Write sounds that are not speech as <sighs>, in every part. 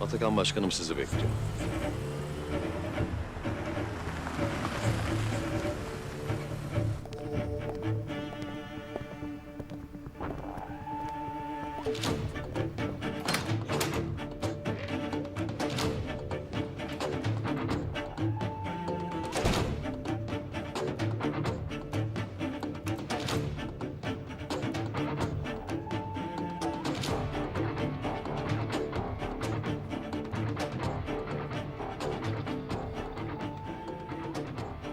Atakan Başkanım sizi bekliyor.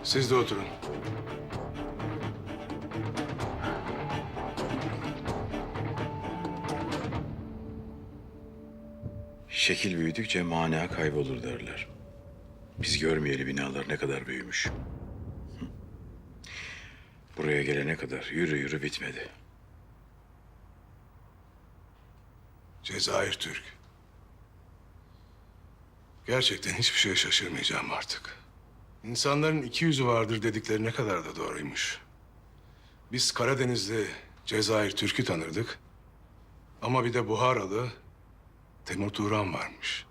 Siz de oturun. Şekil büyüdükçe mana kaybolur derler. Biz görmeyeli binalar ne kadar büyümüş. Buraya gelene kadar yürü yürü bitmedi. Cezayir Türk. Gerçekten hiçbir şeye şaşırmayacağım artık. İnsanların iki yüzü vardır dedikleri ne kadar da doğruymuş. Biz Karadeniz'de Cezayir Türk'ü tanırdık. Ama bir de Buharalı Temur Turan varmış.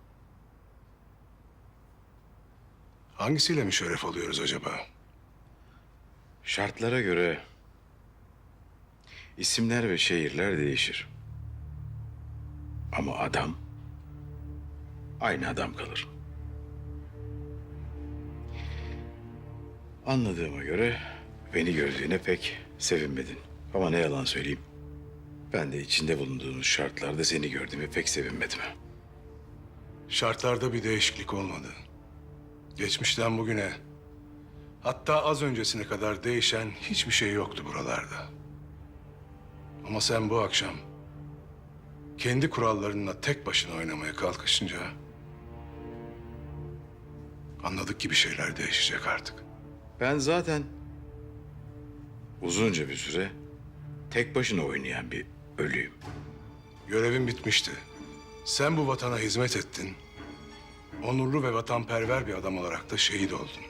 Hangisiyle mi şeref alıyoruz acaba? Şartlara göre isimler ve şehirler değişir. Ama adam aynı adam kalır. Anladığıma göre beni gördüğüne pek sevinmedin. Ama ne yalan söyleyeyim. Ben de içinde bulunduğumuz şartlarda seni gördüğüme pek sevinmedim. Şartlarda bir değişiklik olmadı. Geçmişten bugüne, hatta az öncesine kadar değişen hiçbir şey yoktu buralarda. Ama sen bu akşam kendi kurallarınla tek başına oynamaya kalkışınca anladık ki bir şeyler değişecek artık. Ben zaten uzunca bir süre tek başına oynayan bir ölüyüm. Görevin bitmişti. Sen bu vatana hizmet ettin. Onurlu ve vatanperver bir adam olarak da şehit oldun.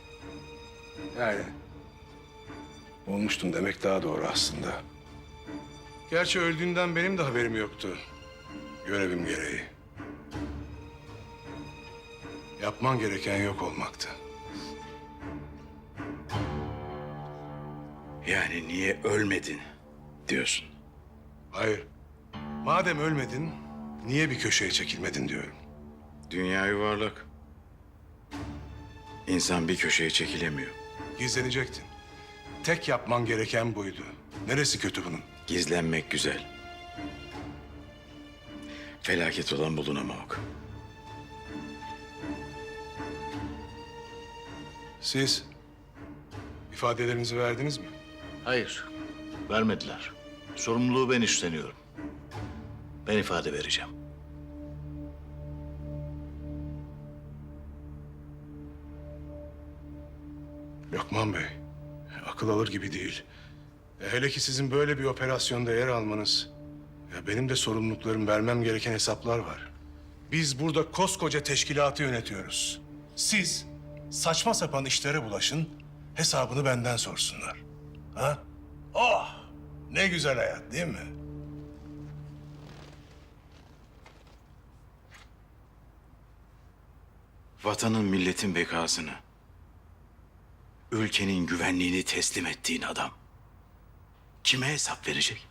Yani olmuştun demek daha doğru aslında. Gerçi öldüğünden benim de haberim yoktu. Görevim gereği. Yapman gereken yok olmaktı. Yani niye ölmedin diyorsun. Hayır. Madem ölmedin, niye bir köşeye çekilmedin diyorum. Dünya yuvarlak. İnsan bir köşeye çekilemiyor. Gizlenecektin. Tek yapman gereken buydu. Neresi kötü bunun? Gizlenmek güzel. Felaket olan bulunamamak. Siz ifadelerinizi verdiniz mi? Hayır, vermediler. Sorumluluğu ben üstleniyorum. Ben ifade vereceğim. Lokman Bey, akıl alır gibi değil. E, Hele ki sizin böyle bir operasyonda yer almanız... Ya benim de sorumluluklarım, vermem gereken hesaplar var. Biz burada koskoca teşkilatı yönetiyoruz. Siz saçma sapan işlere bulaşın, hesabını benden sorsunlar. Ha? Oh! Ne güzel hayat değil mi? Vatanın milletin bekasını, ülkenin güvenliğini teslim ettiğin adam kime hesap verecek?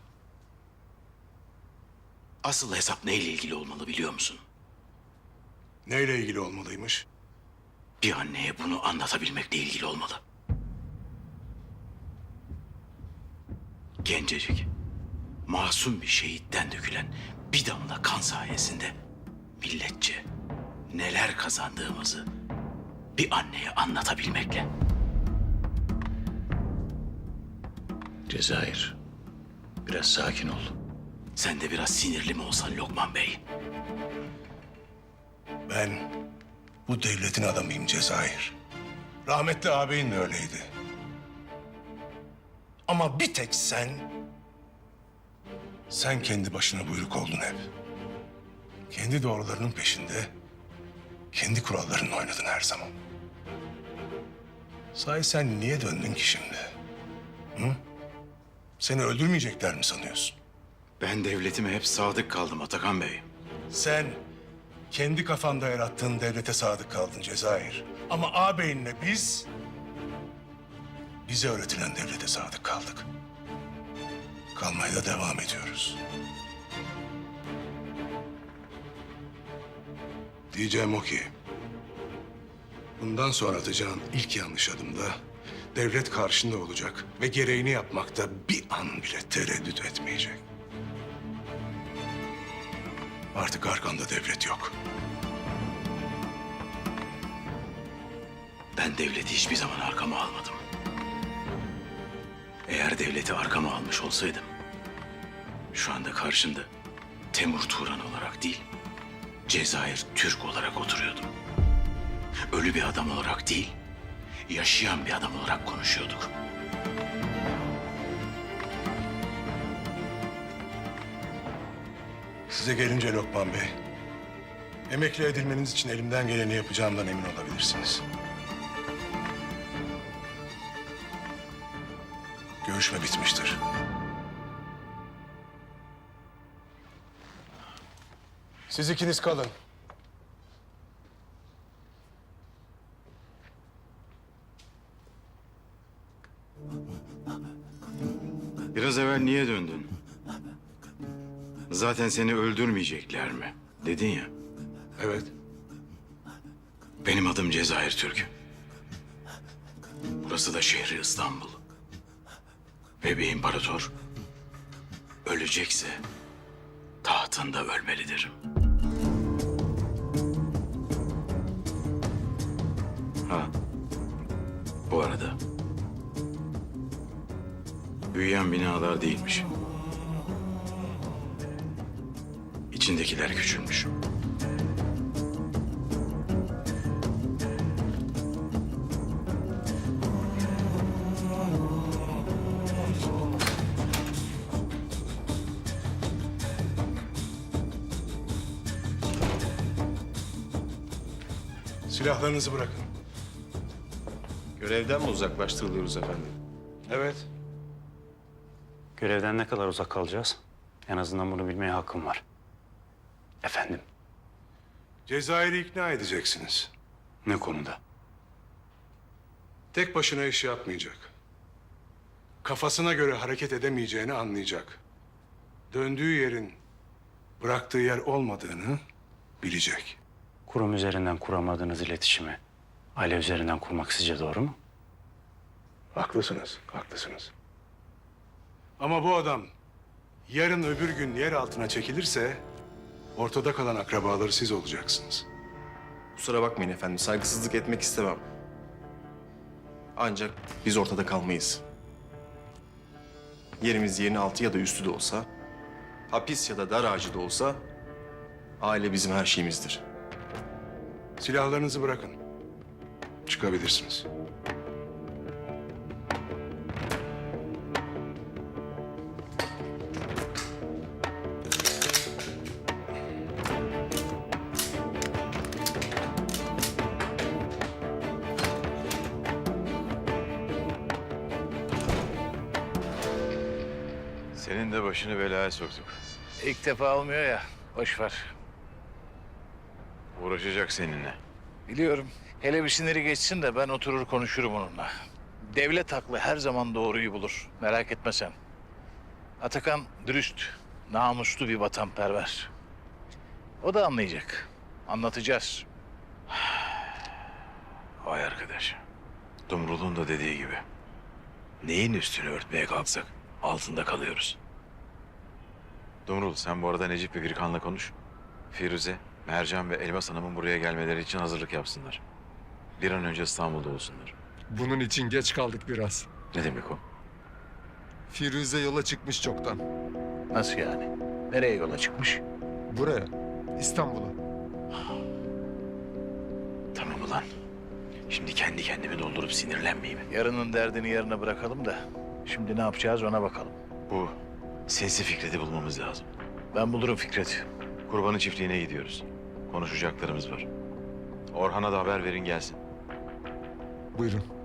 Asıl hesap neyle ilgili olmalı biliyor musun? Neyle ilgili olmalıymış? Bir anneye bunu anlatabilmekle ilgili olmalı. Gencecik, masum bir şehitten dökülen bir damla kan sayesinde milletçe neler kazandığımızı bir anneye anlatabilmekle. Cezayir, biraz sakin ol. Sen de biraz sinirli mi olsan Lokman Bey? Ben bu devletin adamıyım Cezayir. Rahmetli ağabeyin de öyleydi. Ama bir tek sen... Sen kendi başına buyruk oldun hep. Kendi doğrularının peşinde... ...kendi kurallarınla oynadın her zaman. Sahi sen niye döndün ki şimdi? Hı? Seni öldürmeyecekler mi sanıyorsun? Ben devletime hep sadık kaldım Atakan Bey. Sen kendi kafanda yarattığın devlete sadık kaldın Cezayir. Ama ağabeyinle biz bize öğretilen devlete sadık kaldık. Kalmaya da devam ediyoruz. Diyeceğim o ki bundan sonra atacağın ilk yanlış adımda devlet karşında olacak ve gereğini yapmakta bir an bile tereddüt etmeyecek. Artık arkanda devlet yok. Ben devleti hiçbir zaman arkama almadım. Eğer devleti arkama almış olsaydım... ...şu anda karşında Temur Turan olarak değil... ...Cezayir Türk olarak oturuyordum. Ölü bir adam olarak değil... ...yaşayan bir adam olarak konuşuyorduk. Size gelince Lokman Bey, emekli edilmeniz için elimden geleni yapacağımdan emin olabilirsiniz. Görüşme bitmiştir. Siz ikiniz kalın. Biraz evvel niye döndün? Zaten seni öldürmeyecekler mi? Dedin ya. Evet. Benim adım Cezayir Türk. Burası da şehri İstanbul. Bir imparator ölecekse tahtında ölmelidir. Ha. Bu arada büyüyen binalar değilmiş. İçindekiler küçülmüş. Silahlarınızı bırakın. Görevden mi uzaklaştırılıyoruz efendim? Evet. Görevden ne kadar uzak kalacağız? En azından bunu bilmeye hakkım var. Efendim, Cezayir'i ikna edeceksiniz. ne konuda? Tek başına iş yapmayacak. Kafasına göre hareket edemeyeceğini anlayacak. Döndüğü yerin bıraktığı yer olmadığını bilecek. Kurum üzerinden kuramadığınız iletişimi aile üzerinden kurmak sizce doğru mu? Haklısınız, haklısınız. Ama bu adam yarın öbür gün yer altına çekilirse ortada kalan akrabaları siz olacaksınız. Kusura bakmayın efendim, saygısızlık etmek istemem. Ancak biz ortada kalmayız. Yerimiz yerin altı ya da üstü de olsa, hapis ya da dar ağacı da olsa, aile bizim her şeyimizdir. Silahlarınızı bırakın. Çıkabilirsiniz. Senin de başını belaya soktuk. İlk defa olmuyor ya. Boş ver. Uğraşacak seninle. Biliyorum. Hele bir siniri geçsin de ben oturur konuşurum onunla. Devlet haklı her zaman doğruyu bulur. Merak etme sen. Atakan dürüst, namuslu bir vatanperver. O da anlayacak. Anlatacağız. <sighs> Vay arkadaş. Dumrul'un da dediği gibi. Neyin üstünü örtmeye kalksak altında kalıyoruz. Dumrul sen bu arada Necip ve Birkan'la konuş. Firuze, Mercan ve Elmas Hanım'ın buraya gelmeleri için hazırlık yapsınlar. Bir an önce İstanbul'da olsunlar. Bunun için geç kaldık biraz. Ne demek o? Firuze yola çıkmış çoktan. Nasıl yani? Nereye yola çıkmış? Buraya, İstanbul'a. Tamam ulan. Şimdi kendi kendimi doldurup sinirlenmeyeyim. Yarının derdini yarına bırakalım da şimdi ne yapacağız ona bakalım. Bu sinsi Fikret'i bulmamız lazım. Ben bulurum Fikret. Kurbanın çiftliğine gidiyoruz. Konuşacaklarımız var. Orhan'a da haber verin gelsin. Buyurun.